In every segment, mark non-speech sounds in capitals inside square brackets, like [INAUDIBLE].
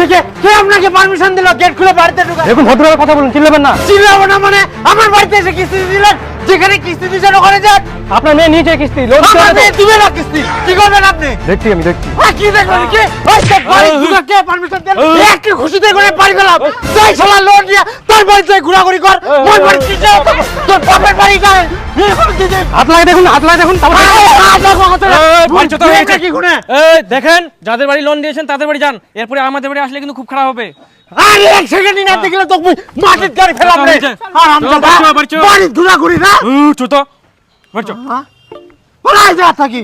থেকে কে আপনাকে পারমিশন দিল? গেট খুলে বাড়িতে ঢুকা দেখুন ভদ্রভাবে কথা বলুন চিল্লাবেন না। চিল্লাবো না মানে আমার বাড়িতে এসে কিস্তি দিলেন যেখানে কিস্তি দিচ্ছেন ওখানে যান। আপনার মেয়ে নিচে কিস্তি লোন দিবে না কিস্তি কি করবেন আপনি? দেখছি আমি দেখছি। কি দেখবেন কি? ওই সে বাড়ি ঢুকা কে পারমিশন দিল একটু খুশিতে করে বাড়ি গেলাম তুই শালা লোন দিয়ে তোর বাড়িতে ঘোরাঘুরি কর। মোর বাড়ি কিসে তোর বাপের বাড়ি যায়। হাত লাগে দেখুন হাত লাগে যাদের বাড়ি লোন দিয়েছেন তাদের বাড়ি যান। এরপরে আমাদের বাড়ি আসলে কিন্তু খুব খারাপ হবে। আরে এক সেকেন্ড না দেখলে তো মাটির গাড়ি ফেলাম রে। আর বাড়ি ঘোরাঘুরি না? চুতো। থাকি।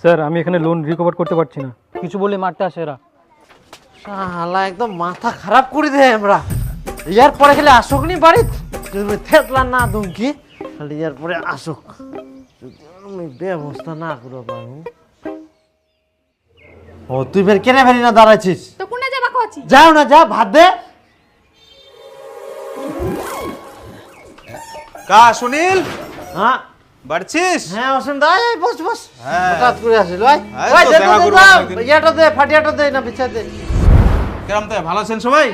স্যার আমি এখানে লোন রিকভার করতে পারছি না। কিছু বলে মারতে আসে এরা। শালা একদম মাথা খারাপ করে দেয় আমরা। ইয়ার পরে খেলে আসুক নি বাড়ি তুমি থেতলা না দুমকি খালি ইয়ার পরে আসুক। যদি আমি ব্যবস্থা না করে পারব ও তুই ফের কেনে ফেরি না দাঁড়াইছিস? তো কোনে যাবা কছি যাও না যা ভাত দে। কা সুনীল? হ্যাঁ? বাড়ছিস? হ্যাঁ অসীম দা এই বস বস। হ্যাঁ। হঠাৎ করে আসিল ওই। এই ওই তো দে দে, ইয়াটা দে ফাটিয়াটা দে না বিছা দে। কেরম তো ভালো আছেন সবাই?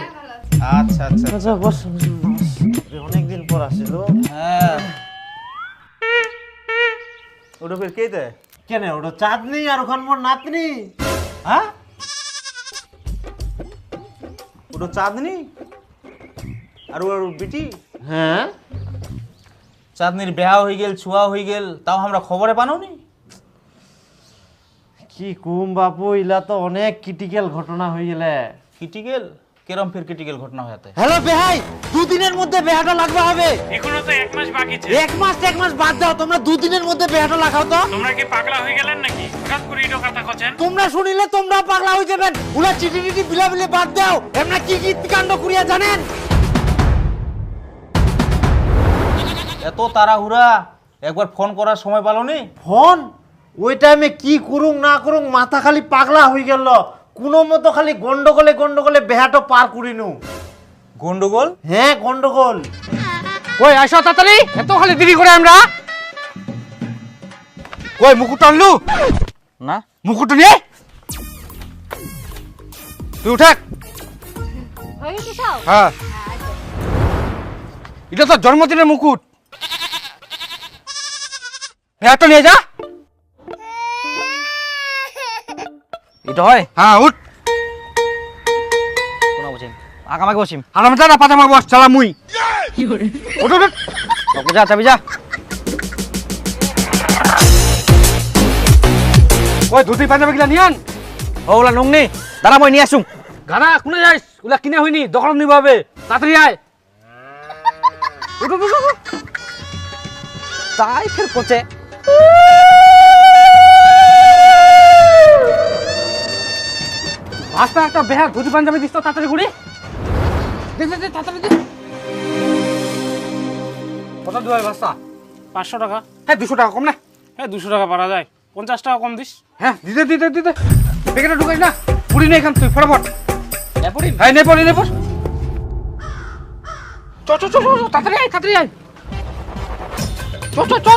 আচ্ছা আচ্ছা আচ্ছা বস অনেকদিন পর আসিল। হ্যাঁ। ওটা ফের কে দেয়? কেন ওটা চাঁদনি আর ওখান মোর নাতনি। হ্যাঁ? ওটা চাঁদনি? আর ওর বিটি? হ্যাঁ? চাঁদনির বেহা হয়ে গেল ছুয়া হয়ে গেল তাও আমরা খবরে পানোনি? কি কুম বাপু ইলা তো অনেক ক্রিটিক্যাল ঘটনা হয়ে গেলে। ক্রিটিক্যাল কেরম ফের ক্রিটিক্যাল ঘটনা হয়েছে হ্যালো বেহাই দুদিনের মধ্যে বেহাটা লাগবে হবে। এখনও তো এক মাস বাকি আছে এক মাস এক মাস বাদ দাও তোমরা দুদিনের মধ্যে বেহাটা লাগাও তো। তোমরা কি পাগলা হয়ে গেলেন নাকি? হঠাৎ করে ইটো কথা কছেন? তোমরা শুনিলে তোমরা পাগলা হয়ে যাবেন। উলা চিঠি টিটি বিলা বিলে বাদ দাও। এমনা কি কি কাণ্ড করিয়া জানেন? এত তাড়াহুড়া? একবার ফোন করার সময় পালোনি? ফোন? ওই টাইমে কি করুং না করুং মাথা খালি পাগলা হয়ে গেল। কোনো মতো খালি গন্ডগোলে গন্ডগোলে বেহাটো পার করিনু। গন্ডগোল? হ্যাঁ গন্ডগোল। ওই আসো তাড়াতাড়ি। এত খালি দেরি করে আমরা। কই মুকুট আনলু? না। মুকুট নিয়ে তুই উঠাক। হয়ে হ্যাঁ। এটা তো জন্মদিনের মুকুট। তো নিয়ে যা। এটা হয়? হ্যাঁ উঠ। কোনা বসিম আগামাকে বসিম। আরাম যা না পাতামা বস চালা মুই। উঠ উঠ উঠ। যা চাবি যা। ওই ধুতি পাঞ্জাবি গুলা নিয়ে আন। ওলা নংনি দাঁড়া মই নিয়ে আসুম। গানা কোনে যাইস? ওগুলা কিনে হয়নি দখল নিব হবে। তাড়াতাড়ি আয়। উঠ, উঠ, উঠ। তাই ফের কোচে। ভাস্তা একটা বেহা ধুতি পাঞ্জাবি দিস তো তাড়াতাড়ি দে দে কত দেওয়া ভাস্তা পাঁচশো? টাকা। হ্যাঁ দুশো টাকা কম না? হ্যাঁ দুশো টাকা পারা যায়। পঞ্চাশ টাকা কম দিস। হ্যাঁ দিতে দিতে দিতে। পেকেটে ঢুকাই না? পুরি নে এখান তুই ফটাফট। হ্যাঁ নে পড়ি নে পড় চ চ চ চ, চ, তাড়াতাড়ি আয় তাড়াতাড়ি আয়। চ চ চ।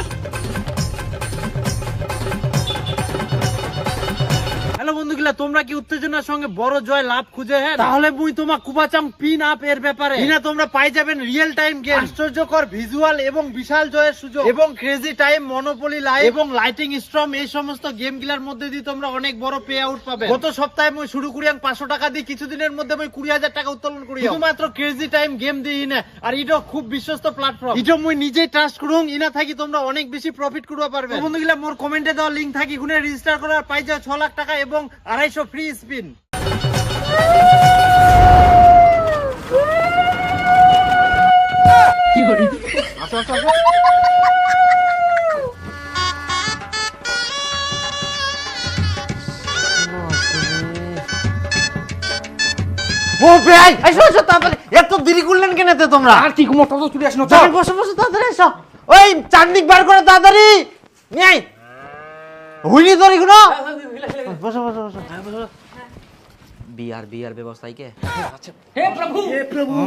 হ্যালো বন্ধুগুলা তোমরা কি উত্তেজনার সঙ্গে বড় জয় লাভ খুঁজে হ্যাঁ? তাহলে মুই তোমাক কুপাচাম পিন আপ এর ব্যাপারে। না তোমরা পাই যাবেন রিয়েল টাইম গেম আশ্চর্যকর ভিজুয়াল এবং বিশাল জয়ের সুযোগ। এবং ক্রেজি টাইম মনোপলি লাইভ এবং লাইটিং স্ট্রম এই সমস্ত গেমগুলার মধ্যে দিয়ে তোমরা অনেক বড় পে আউট পাবে। গত সপ্তাহে মুই শুরু করি পাঁচশো টাকা দিয়ে কিছুদিনের মধ্যে মুই কুড়ি হাজার টাকা উত্তোলন করি শুধুমাত্র ক্রেজি টাইম গেম দিই না। আর এটা খুব বিশ্বস্ত প্ল্যাটফর্ম এটা মুই নিজেই ট্রাস্ট করুন ইনা থাকি তোমরা অনেক বেশি প্রফিট করতে পারবে। বন্ধুগুলা মোর কমেন্টে দেওয়া লিঙ্ক থাকি খুনে রেজিস্টার করার পাই যাও ছ লাখ টাকা এবং আড়াইশো ফ্রি স্পিন। ও ভাই এসো এসো তাড়াতাড়ি। এত দেরি করলেন কেন এতে তোমরা? আর কি ঘুমো তত চুরি আসনো বসো বসো তাড়াতাড়ি এসো। ওই চাটনিক বার করে তাড়াতাড়ি। নিয়ে বসো বসো বসো। বিয়ার বিয়ার কে? হে প্রভু! হে প্রভু!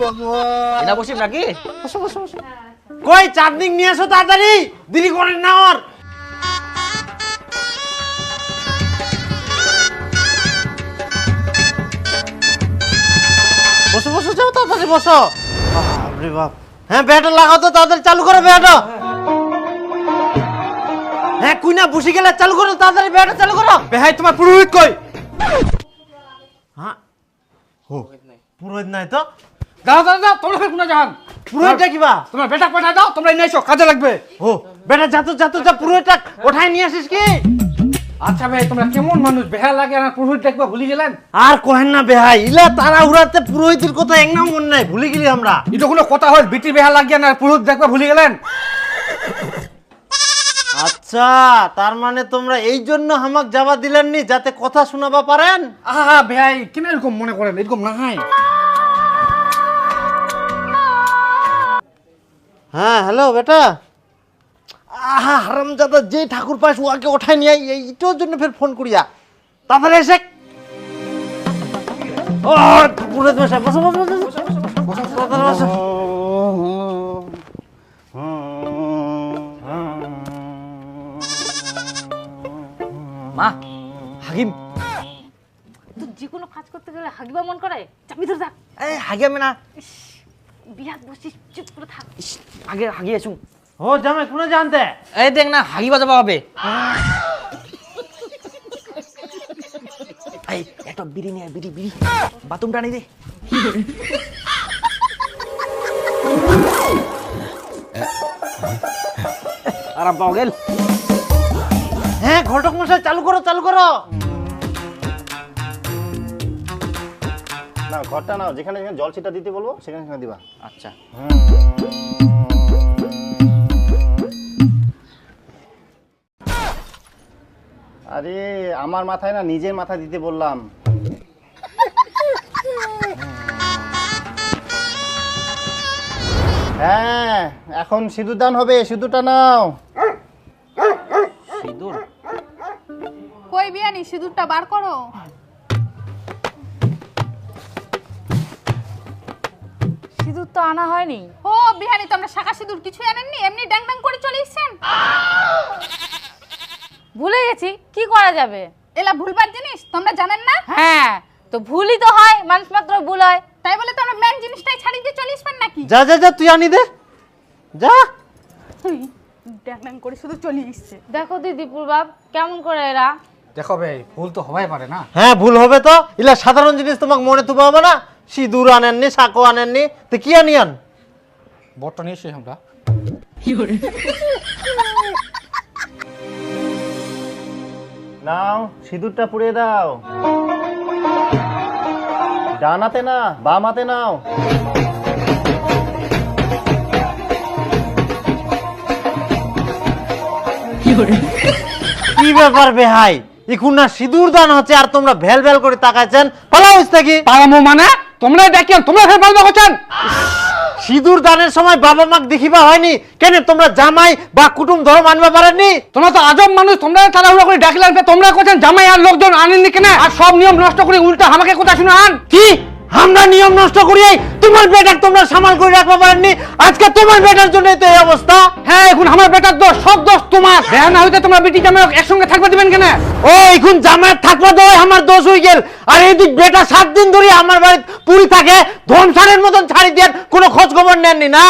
ভগবান এটা নাকি? বসো বসো বসো। কই চার্জিং নিয়ে আসো তাড়াতাড়ি। দিদি করে না ওর। বসো বসো যাও তাড়াতাড়ি বসো। বাপ রে বাপ। হ্যাঁ ব্যাটার লাগাও তো তাড়াতাড়ি চালু করো ব্যাটার হ্যাঁ কুইনা বসে গেলে চালু করো তাড়াতাড়ি চালু করো। বেহাই তোমার পুরোহিত কই? হ্যাঁ? ও পুরোহিত নাই। তো? দাও দাও দাও তোমরা ফের কোনা যান পুরোহিতটা কিবা? তোমরা বেটা পাঠা দাও তোমরা এসো কাজে লাগবে। ও বেটা যাতো যাতো যা পুরোহিতটা ওঠাই নিয়ে আসিস কি? আচ্ছা ভাই তোমরা কেমন মানুষ? বেহা লাগে আর পুরোহিত দেখবা ভুলে গেলেন? আর কহেন না বেহাই ইলা তারা উড়াতে পুরোহিতের কথা এক নাম মনে নাই ভুলে গেলি আমরা। এটা কোনো কথা হয় বিটি বেহা লাগিয়ে না পুরোহিত দেখবা ভুলে গেলেন? আচ্ছা তার মানে তোমরা এই জন্য হামাক যাবা দিলেননি যাতে কথা শোনাবা পারেন আহা ভাই কেন এরকম মনে করেন এরকম না হয় হ্যাঁ হ্যালো বেটা আহা হারামজাদা যে ঠাকুর পাশ ওয়াকে ওঠাই নিয়ে এইটার জন্য ফের ফোন করিয়া তাড়াতাড়ি এসে ও পুরোহিত মশাই বসো বসো বসো বসো, বসো মা হাকিম তো যে কোনো কাজ করতে গেলে হাগিবা মন করে? চাপি ধরে থাক। এই হাগে আমি না। বিরাট বসিস চুপ করে থাক। আগে হাগি আসুন। ও জামাই কোনে জানতে? এই দেখ না হাগি বাজাবা হবে। এই একটা বিড়ি নিয়ে বিড়ি বিড়ি। বাথরুম টানি দে। আরাম পাও গেল। হ্যাঁ ঘটক মশাই চালু করো চালু করো। না ঘরটা নাও যেখানে যেখানে জল ছিটা দিতে বলব সেখানে সেখানে দিবা। আচ্ছা। আরে আমার মাথায় না নিজের মাথা দিতে বললাম। হ্যাঁ এখন সিঁদুর দান হবে সিঁদুরটা নাও। সিঁদুরটা বার করো। সিঁদুর তো আনা হয়নি। ও বিহানি তোমরা শাখা সিঁদুর কিছু আনেননি? এমনি ড্যাং ড্যাং করে চলে এসছেন? ভুলে গেছি কি করা যাবে? এলা ভুলবার জিনিস তোমরা জানেন না? হ্যাঁ তো ভুলই তো হয় মানুষ মাত্র ভুল হয়। তাই বলে তোমরা মেন জিনিসটাই ছাড়িয়ে দিয়ে চলে আসবেন নাকি? যা যা যা তুই আনি দে। যা। ড্যাং ড্যাং করে শুধু চলে এসছে। দেখো দিদি পূর্বাব কেমন করে এরা? দেখো ভাই ভুল তো হবাই পারে না। হ্যাঁ ভুল হবে তো? ইলা সাধারণ জিনিস তোমাকে মনে তুবা হবে না? সিঁদুর আনেননি সাঁকো আনেননি তো কি আনি আন বটটা নিয়ে এসে আমরা। নাও সিঁদুরটা পুড়িয়ে দাও। ডান হাতে না বাম হাতে নাও। কি ব্যাপার বেহাই এখন না সিঁদুর দান হচ্ছে আর তোমরা ভ্যাল ভ্যাল করে তাকাইছেন। পালাও কি পারামো মানে? তোমরা দেখিয়ান তোমরা ফের বলবা করছেন সিঁদুর দানের সময় বাবা মাক দেখিবা হয়নি। কেন তোমরা জামাই বা কুটুম ধর্ম আনবা পারেননি? তোমরা তো আজব মানুষ তোমরা তাড়াহুড়ো করে ডাকলেন তোমরা করছেন জামাই আর লোকজন আনেননি কেন? আর সব নিয়ম নষ্ট করে উল্টা আমাকে কথা শুনে আন? কি? আমরা নিয়ম নষ্ট করি তোমার বেটাক তোমরা সামাল করে রাখতে পারেননি। আজকে তোমার বেটার জন্য তো এই অবস্থা। হ্যাঁ এখন আমার বেটার দোষ সব দোষ তোমার। দেয়া না হইতে তোমরা বিটি জামাই একসঙ্গে থাকবে দিবেন কেন? ও এখন জামায়াত থাকবা তো আমার দোষ হয়ে গেল। আর এইদিক বেটা সাত দিন ধরে আমার বাড়িতে পুরি থাকে। ধনসারের মতন ছাড়ি দেন কোনো খোঁজ খবর নেননি না?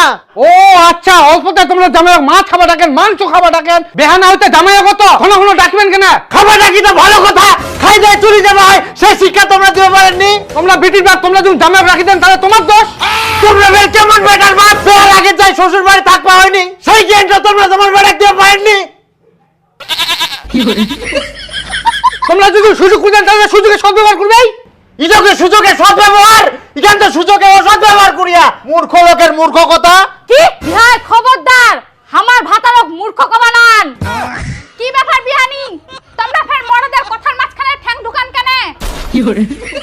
ও আচ্ছা অল্পতে তোমরা জামাই মাছ খাবার ডাকেন মাংস খাবার ডাকেন। বেহানা হইতে জামাই কত ঘন ঘন ডাকবেন কেন? খাবারটা কি তো ভালো কথা। খাই যায় চুরি যাবা হয় সেই শিক্ষা তোমরা দিতে পারেননি। তোমরা বিটির বাপ তোমরা যদি জামাই রাখি দেন তাহলে তোমার দোষ তোমরা বের কেমন বেটার বাপ বের আগে যাই শ্বশুর বাড়ি থাকবা হয়নি। সেই জ্ঞানটা তোমরা তোমার বেটাক দিতে পারেননি তোমরা যদি সুযোগ খুঁজেন তাহলে সুযোগে সদ্ব্যবহার ব্যবহার করিয়া। মূর্খ লোকের মূর্খ কথা। কি? বিহাই, খবরদার! আমার ভাতারক মূর্খ কবানান কি ব্যাপার বিহানি? তোমরা ফের মরদের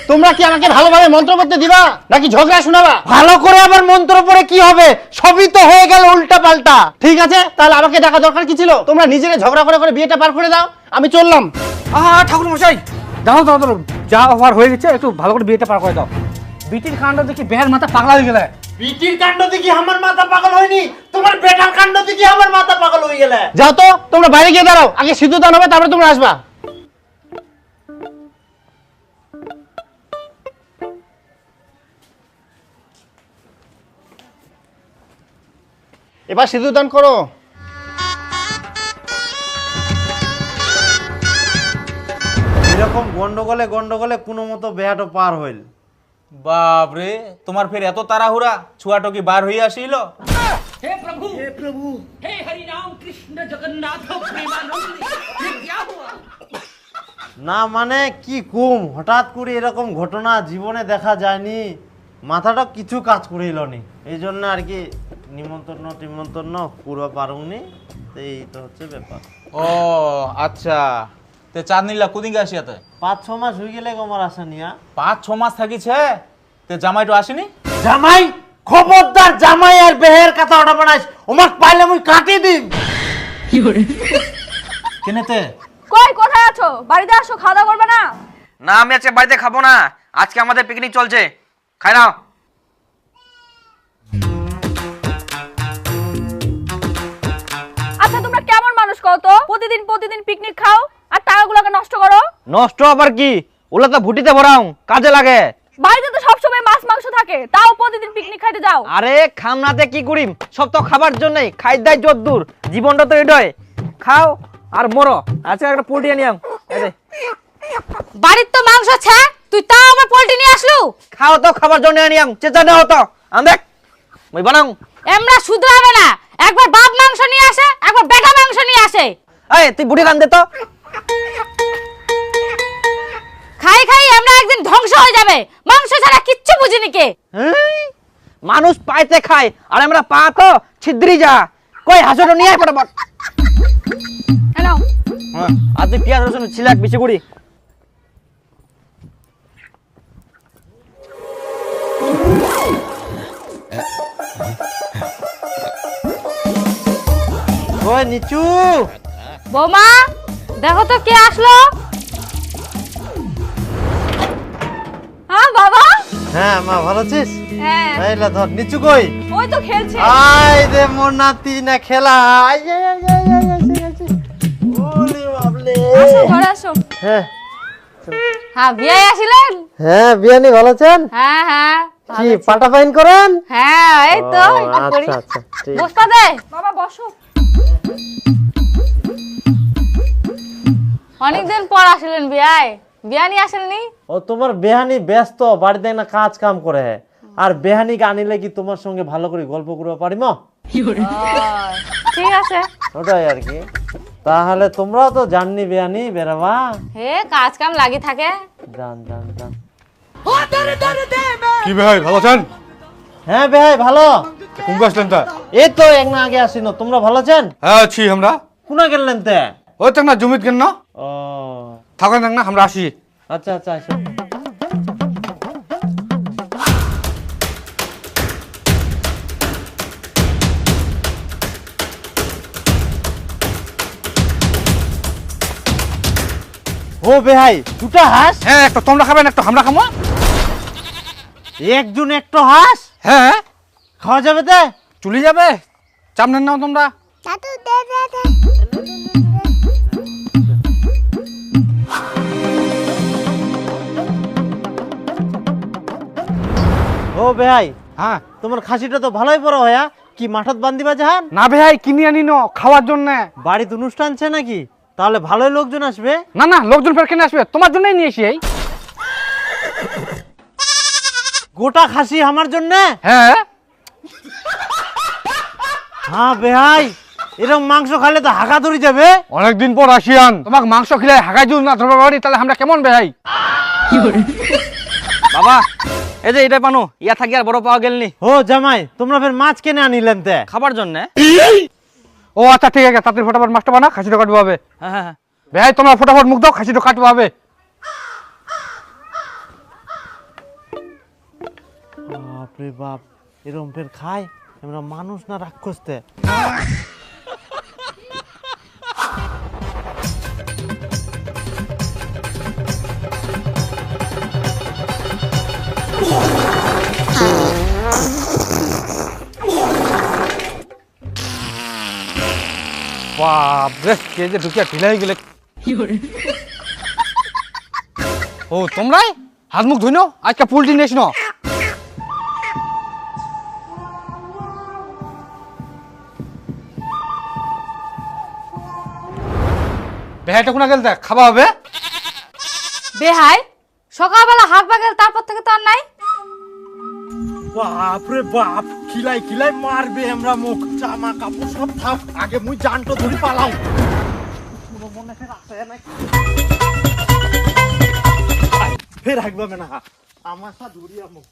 তোমরা কি আমাকে ভালোভাবে মন্ত্র করতে দিবা? নাকি ঝগড়া শোনাবা? ভালো করে আবার মন্ত্র পড়ে কি হবে? সবই তো হয়ে গেল উল্টা পাল্টা ঠিক আছে তাহলে আমাকে ডাকা দরকার কি ছিল? তোমরা নিজেরা ঝগড়া করে করে বিয়েটা পার করে দাও আমি চললাম। আহা ঠাকুর মশাই দাও দাও দাও যা ওভার হয়ে গেছে একটু ভালো করে বিয়েটা পার করে দাও। বিটির কাণ্ড দেখি বেহার মাথা পাগলা হয়ে গেলে। বিটির কাণ্ড দেখি আমার মাথা পাগল হয়নি? তোমার বেটার কাণ্ড দেখি আমার মাথা পাগল হয়ে গেলে। যাও তো তোমরা বাইরে গিয়ে দাঁড়াও আগে সিদ্ধ দান হবে তারপরে তোমরা আসবা। এবার সিঁদুর দান করো। এরকম গন্ডগোলে গন্ডগোলে কোনো মতো বেহাটো পার হইল। বাপরে তোমার ফের এত তাড়াহুড়া? ছুয়াটো কি বার হয়ে আসিল? না মানে কি কুম? হঠাৎ করে এরকম ঘটনা জীবনে দেখা যায়নি। মাথাটা কিছু কাজ করিল নি। এই জন্য আর কি নিমন্ত্রণ টিমন্ত্রণ পুরো পারুনি। এই তো হচ্ছে ব্যাপার। ও আচ্ছা। তে চাঁদনিলা কুদিঙ্গে আসিয়াতে পাঁচ ছ মাস হয়ে গেলে আমার আসা নিয়া পাঁচ ছ মাস থাকিছে? তে জামাইটো আসেনি? জামাই খবরদার জামাই আর বেহের কথা ওটা বানাইস। ওমাক পাইলে মুই কাটি দিম। কেনেতে কই কোথায় আছো? বাড়িতে আসো খাওয়া দাওয়া করবে না? না আমি আজকে বাড়িতে খাব না। আজকে আমাদের পিকনিক চলছে। খাই নাও। তো? প্রতিদিন প্রতিদিন পিকনিক খাও আর টাকাগুলোকে নষ্ট করো। নষ্ট আবার কি? ওগুলো তো ভুটিতে ভরাও কাজে লাগে। বাড়িতে তো সবসময় মাছ মাংস থাকে তাও প্রতিদিন পিকনিক খাইতে যাও। আরে খামনাতে কি করিম? সব তো খাবার জন্যই খাই দাই জোর দূর জীবনটা তো এটাই। খাও আর মরো। আজকে একটা পোল্ট্রি আনিয়াম এই বাড়ির তো মাংস আছে তুই তাও আমার পোল্ট্রি নিয়ে আসলু? খাও তো খাবার জন্য আনিয়াম চেঁচা নেও তো। আম মই বানাও। এমরা শুধরাবে না একবার বাপ মাংস নিয়ে আসে একবার বেটা মাংস নিয়ে আসে। এই তুই বুড়ি কান দে তো। খাই খাই আমরা একদিন ধ্বংস হয়ে যাবে। মাংস ছাড়া কিচ্ছু বুঝিনি কে। মানুষ পাইতে খায় আর আমরা পা তো ছিদ্রি যা। কই হাসুটো নিয়ে আয় ফটাফট। হ্যালো হ্যাঁ আর তুই পেঁয়াজ রসুন ছিলাক বেশি করি ওই নিচু। বৌমা দেখো তো কে আসলো। হ্যাঁ বাবা? হ্যাঁ মা ভালো আছিস? হ্যাঁ। এইলা ধর নিচু কই? ওই তো খেলছে। আই রে মোর নাতি না খেলা আই আই আই আই আই আই আই ওলে বাবলে। আসো ঘরে আসো। হ্যাঁ। হ্যাঁ আসিলেন? হ্যাঁ বিয়ানি ভালো আছেন? হ্যাঁ হ্যাঁ কি পাটা পাইন করেন? হ্যাঁ এই তো আচ্ছা আচ্ছা বসপা দে। বাবা বসো। অনেকদিন পর আসলেন বিয়ায় বিয়া নিয়ে আসেননি? ও তোমার বেহানি ব্যস্ত বাড়িতে না কাজ কাম করে। আর বেহানিকে আনিলে কি তোমার সঙ্গে ভালো করে গল্প করতে পারিম? ঠিক আছে। ওটাই আর কি। তাহলে তোমরাও তো জাননি বেহানি বেরাবা হে কাজ কাম লাগি থাকে। জান জান জান। কি ভাই ভালো আছেন? হ্যাঁ বেহাই ভালো। কোন আসলেন তা এই তো এক না আগে আসিনো তোমরা ভালো আছেন? হ্যাঁ আছি আমরা। কোনা গেলেন তে ওই তো না জমিত কেন না। ও। থাকেন না আমরা আসি। আচ্ছা আচ্ছা আচ্ছা ও বেহাই দুটা হাঁস? হ্যাঁ একটা তোমরা খাবেন একটা আমরা খাব। একজন একটো হাঁস? হ্যাঁ। খাওয়া যাবে তে? চলে যাবে? নেন নাও তোমরা। ও বেহাই হ্যাঁ। তোমার খাসিটা তো ভালোই বড় হয়া কি মাঠত বান্দিবা জাহান? না ভাই কিনে আনি ন খাওয়ার জন্য। বাড়িতে অনুষ্ঠান আছে নাকি? তাহলে ভালোই লোকজন আসবে। না না লোকজন ফের কেন আসবে? তোমার জন্যই নিয়ে এসি এই। গোটা খাসি আমার জন্য? হ্যাঁ। হ্যাঁ বেহাই এরকম মাংস খালে তো হাগা ধরে যাবে। অনেকদিন পর আসিয়ান তোমাকে মাংস খেলে হাগাই জুল না ধরবা পারি তাহলে আমরা কেমন বেহাই? বাবা এই যে এটা পানো ইয়া থাকি আর বড় পাওয়া গেলনি ও জামাই তোমরা ফের মাছ কেনে আনিলেন তে? খাবার জন্য? ও আচ্ছা ঠিক আছে তাড়াতাড়ি ফটাফট মাছটা বানা খাসিটা কাটবো হবে হ্যাঁ হ্যাঁ হ্যাঁ। ভাই তোমরা ফটাফট মুখ দাও খাসিটা কাটবো হবে বাপরে বাপ এরকম ফের খায়? আমরা মানুষ না রাক্ষস তে বাপ রে কে যে ঢুকিয়া ঢিলা হয়ে গেলে। ও তোমরাই? হাত মুখ ধুইনো আজকে পোল্ট্রি নিয়েছ না বেহাইটা কোনা গেল দেখ খাওয়া হবে? বেহাই? সকালবেলা হাঁক বাগেল তারপর থেকে তো আর নাই? বাপরে বাপ খিলাই খিলাই মারবে আমরা মুখ জামা কাপড় সব থাক আগে মুই জানটো ধরি পালাও। ফের হাঁকবে না আমার সা ধরিয়া মুখ।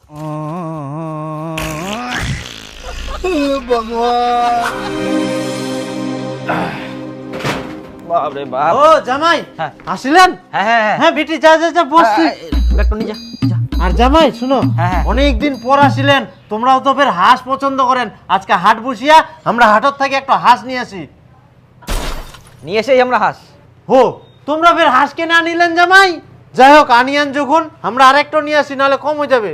বাপরে বাপ। ও জামাই হ্যাঁ। আসিলেন? হ্যাঁ হ্যাঁ হ্যাঁ। বেটি যা যা যা বসছি ব্যাগটা নিয়ে যা আর জামাই শুনো। অনেক দিন পর আসিলেন তোমরাও তো ফের হাঁস পছন্দ করেন। আজকে হাট বসিয়া আমরা হাটত থেকে একটা হাঁস নিয়ে আসি। নিয়ে এসেই আমরা হাস। হো তোমরা ফের হাঁস কেনে আনিলেন জামাই? যাই হোক আনিয়ান যখন আমরা আরেকটা নিয়ে আসি নাহলে কম হয়ে যাবে।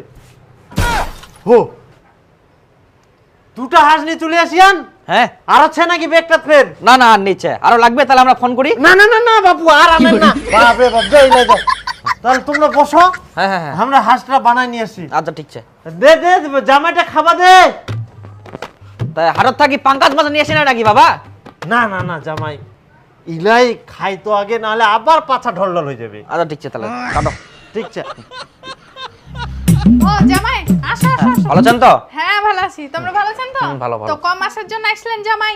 হো দুটা হাঁস নিয়ে চলে আসিয়ান? হ্যাঁ? আর আছে নাকি ব্যাগটা ফের? না না আর নিচ্ছে আরও লাগবে তাহলে আমরা ফোন করি? না না না না বাপু আর আনেন না। [LAUGHS] বাপরে বাপ যাই না যাই। তাহলে তোমরা বসো। হ্যাঁ হ্যাঁ হ্যাঁ। আমরা হাঁসটা বানাই নিয়ে আসি। আচ্ছা ঠিক আছে। দে দে জামাইটা খাবা দে। তাই হাটত থাকি পাঙ্কাজ মাছ নিয়ে আসি না নাকি বাবা? না না না জামাই। ইলাই খাই তো আগে নাহলে আবার পাছা ঢলঢল হয়ে যাবে। আচ্ছা ঠিক আছে তাহলে। কাটো। ঠিক আছে। ও জামাই আসো আসো আসো। ভালো আছেন তো? হ্যাঁ ভালো আছি। তোমরা ভালো আছেন তো? হুম, ভালো, ভালো। তো কম মাসের জন্য আসলেন জামাই।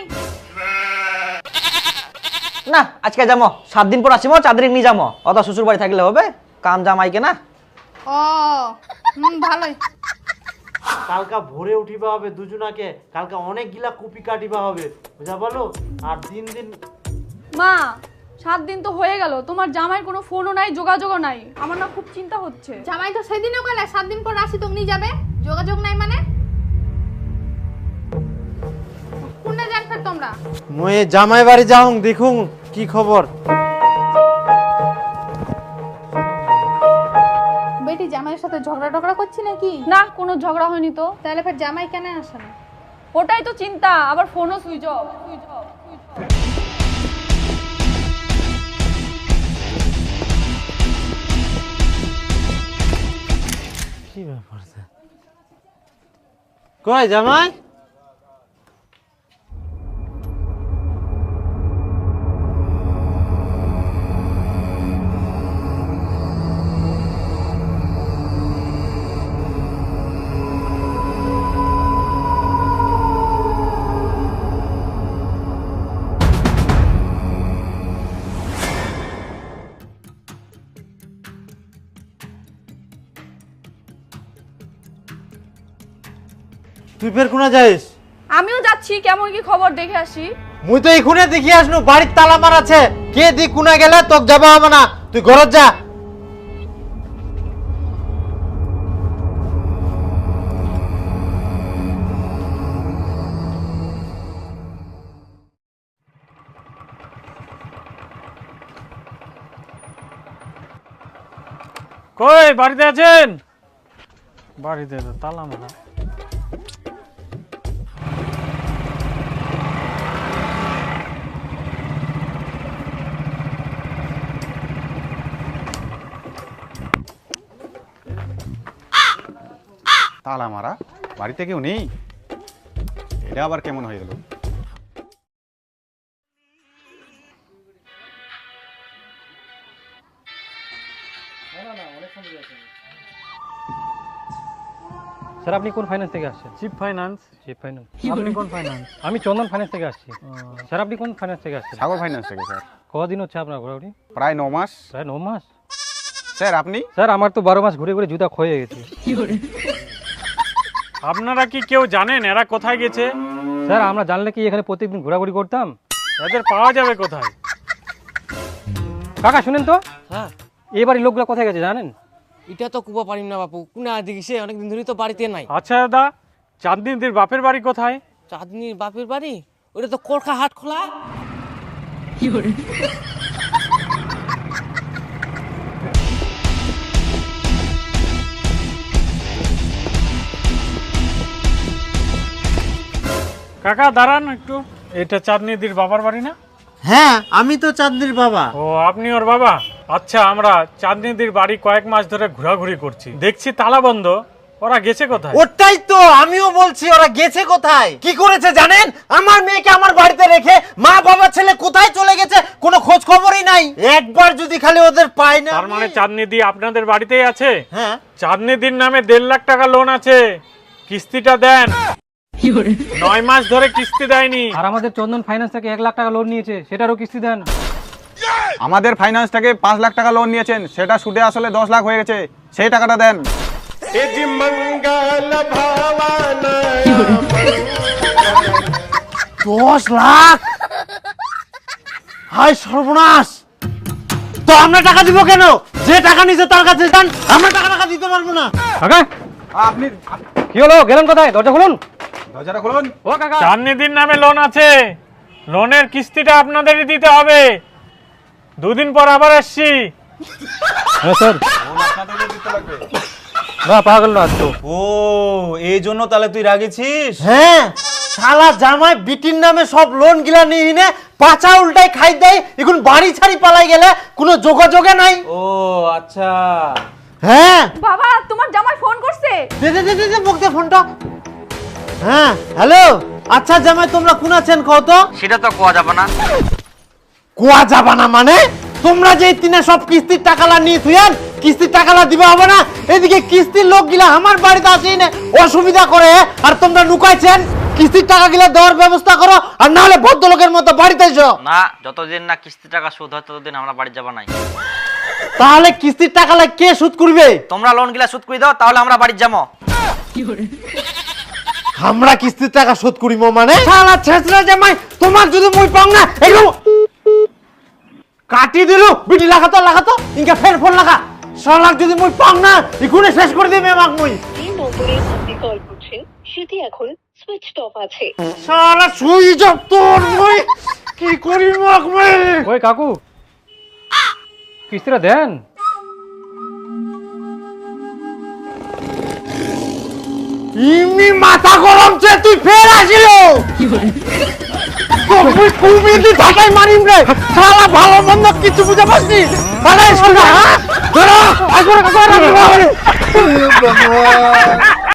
না আজকে যাব। সাত দিন পর আসিমো চার নিয়ে যাব। অত শ্বশুর বাড়ি থাকলে হবে? কাম জামাইকে না? ও হুম ভালোই। কালকা ভোরে উঠিবা হবে দুজনাকে। কালকা অনেক গিলা কুপি কাটিবা হবে। বুঝা বলো? আর দিন দিন মা সাত দিন তো হয়ে গেল তোমার জামাইয়ের কোনো ফোনও নাই যোগাযোগও নাই। আমার না খুব চিন্তা হচ্ছে। জামাই তো সেদিনও গেলে সাত দিন পর আসি তুমি যাবে। যোগাযোগ নাই মানে? কোনে যান ফের তোমরা? মই জামাই বাড়ি যাও দেখুন কি খবর। বেটি জামাইয়ের সাথে ঝগড়া টগড়া করছি নাকি? না কোনো ঝগড়া হয়নি তো। তাহলে ফের জামাই কেন আসে না? ওটাই তো চিন্তা আবার ফোনও সুইচ অফ সুইচ অফ কি ব্যাপার কয় জামাই তুই ফের কোনা যাইস? আমিও যাচ্ছি কেমন কি খবর দেখে আসি। মুই তো এখুনে দেখি আসনু বাড়ির তালা মার আছে। কে দি কোনা গেলে তোক যাবা হবে না। তুই ঘরত যা। কই বাড়িতে আছেন? বাড়িতে তো তালা মারা। তালা মারা বাড়িতে কেউ নেই? এটা আবার কেমন হয়ে গেল? স্যার আপনি কোন ফাইন্যান্স থেকে আসছেন? চিপ ফাইন্যান্স চিপ ফাইন্যান্স আপনি কোন ফাইন্যান্স আমি চন্দন ফাইন্যান্স থেকে আসছি। স্যার আপনি কোন ফাইন্যান্স থেকে আসছেন? সাগর ফাইন্যান্স থেকে স্যার। কদিন হচ্ছে আপনার ঘোরাঘুরি? প্রায় ন মাস। প্রায় ন মাস? স্যার আপনি? স্যার আমার তো বারো মাস ঘুরে ঘুরে জুতা ক্ষয়ে গেছে। আপনারা কি কেউ জানেন এরা কোথায় গেছে? স্যার আমরা জানলে কি এখানে প্রত্যেকদিন ঘোরাঘুরি করতাম? এদের পাওয়া যাবে কোথায়? কাকা শুনেন তো। হ্যাঁ। এবারে লোকগুলো কোথায় গেছে জানেন? এটা তো কুবা পারিম না বাপু। কুনা দেখিছে অনেকদিন ধরে তো বাড়িতে নাই। আচ্ছা দাদা চাঁদনিদির বাপের বাড়ি কোথায়? চাঁদনির বাপের বাড়ি? ওটা তো কলকা হাট খোলা কাকা দাঁড়ান একটু। এটা চাঁদনিদির বাবার বাড়ি না? হ্যাঁ আমি তো চাঁদনির বাবা। ও আপনি ওর বাবা? আচ্ছা আমরা চাঁদনিদির বাড়ি কয়েক মাস ধরে ঘোরাঘুরি করছি। দেখছি তালা বন্ধ। ওরা গেছে কোথায়? ওটাই তো আমিও বলছি ওরা গেছে কোথায়? কি করেছে জানেন? আমার মেয়েকে আমার বাড়িতে রেখে মা বাবা ছেলে কোথায় চলে গেছে কোনো খোঁজ খবরই নাই। একবার যদি খালি ওদের পাই না তার মানে চাঁদনি দি আপনাদের বাড়িতেই আছে? হ্যাঁ। চাঁদনি দির নামে দেড় লাখ টাকা লোন আছে। কিস্তিটা দেন। নয় মাস ধরে কিস্তি দেয়নি। আর আমাদের চন্দন ফাইন্যান্স থেকে এক লাখ টাকা লোন নিয়েছে সেটারও কিস্তি দেন। আমাদের ফাইন্যান্স থেকে পাঁচ লাখ টাকা লোন নিয়েছেন সেটা সুদে আসলে দশ লাখ হয়ে গেছে সেই টাকাটা দেন। দশ লাখ? হাই সর্বনাশ! তো আমরা টাকা দিব কেন? যে টাকা নিছে তার কাছে যান আমরা টাকা টাকা দিতে পারব না। আপনি কি হলো? গেলেন কোথায়? দরজা খুলুন। দরজাটা খুলুন। ও কাকা। চাঁদনি নামে লোন আছে। লোনের কিস্তিটা আপনাদেরই দিতে হবে। দুদিন পর আবার আসছি। হ্যাঁ স্যার। না পাগল না তো। ও এই জন্য তাহলে তুই রাগেছিস হ্যাঁ শালা জামাই বিটির নামে সব লোন গিলা নিয়ে নে পাচা উল্টাই খাই দেয় এখন বাড়ি ছাড়ি পালাই গেলে কোনো যোগাযোগে নাই। ও আচ্ছা। হ্যাঁ। বাবা তোমার জামাই ফোন করছে। দে দে দে দে দে মুখ দে ফোনটা। হ্যাঁ হ্যালো? আচ্ছা জামাই তোমরা কোন আছেন কও তো? সেটা তো কোয়া যাবে না। কোয়া যাবে না মানে? তোমরা যে তিনে সব কিস্তির টাকালা নিয়ে থুয়ান কিস্তির টাকালা দিবা হবে না? এদিকে কিস্তির লোক গিলা আমার বাড়িতে আসেই না অসুবিধা করে আর তোমরা লুকাইছেন? কিস্তির টাকা গিলা দেওয়ার ব্যবস্থা করো আর না হলে ভদ্রলোকের মতো বাড়িতে এসো। না যতদিন না কিস্তির টাকা সুদ হয় ততদিন আমরা বাড়ি যাবা নাই তাহলে কিস্তির টাকালা কে সুদ করবে? তোমরা লোন গিলা সুদ করে দাও তাহলে আমরা বাড়ি যাব। আমরা কিস্তির টাকা শোধ করিব মানে? শালা ছেঁচড়া জামাই তোমার যদি মুই পাও না এগুলো কাটি দিলু বিটি লাগাতো লাগাতো ইনকা ফের ফোন লাগা। শালাক যদি মুই পাও না ইকুনে শেষ করে দিবে আমাক মুই। যে নম্বরে আপনি কল করছেন সেটি এখন সুইচ অফ আছে। শালা সুইচ অফ তোর মুই কি করি মাক মুই? ওই কাকু? কিস্তিটা দেন? ইমনি মাথা গরম চে তুই ফের আসিল? তুই কুমিদি ঢাকাই মারিম রে। শালা ভালো মন্দ কিছু বুঝে পাচ্ছিস আরে শোনা হ্যাঁ?